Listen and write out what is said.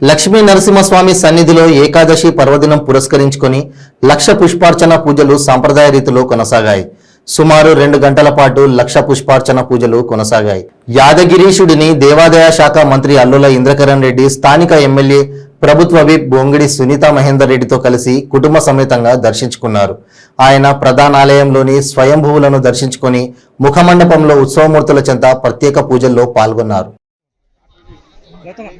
లక్ష్మీ నరసింహస్వామి సన్నిధిలో ఏకాదశి పర్వదినం పురస్కరించుకొని లక్ష పుష్పార్చన పూజలు సాంప్రదాయ రీతిలో కొనసాగాయి. సుమారు రెండు గంటల పాటు లక్ష పుష్పార్చన పూజలు కొనసాగాయి. యాదగిరీషుడిని దేవాదాయ శాఖ మంత్రి అల్లుల ఇంద్రకరణ్ రెడ్డి స్థానిక ఎమ్మెల్యే ప్రభుత్వ విప్ బొంగిడి సునీత మహేందర్ రెడ్డితో కలిసి కుటుంబ సమేతంగా దర్శించుకున్నారు. ఆయన ప్రధానాలయంలోని స్వయంభువులను దర్శించుకొని ముఖమండపంలో ఉత్సవమూర్తుల చెంత ప్రత్యేక పూజల్లో పాల్గొన్నారు. 来到了。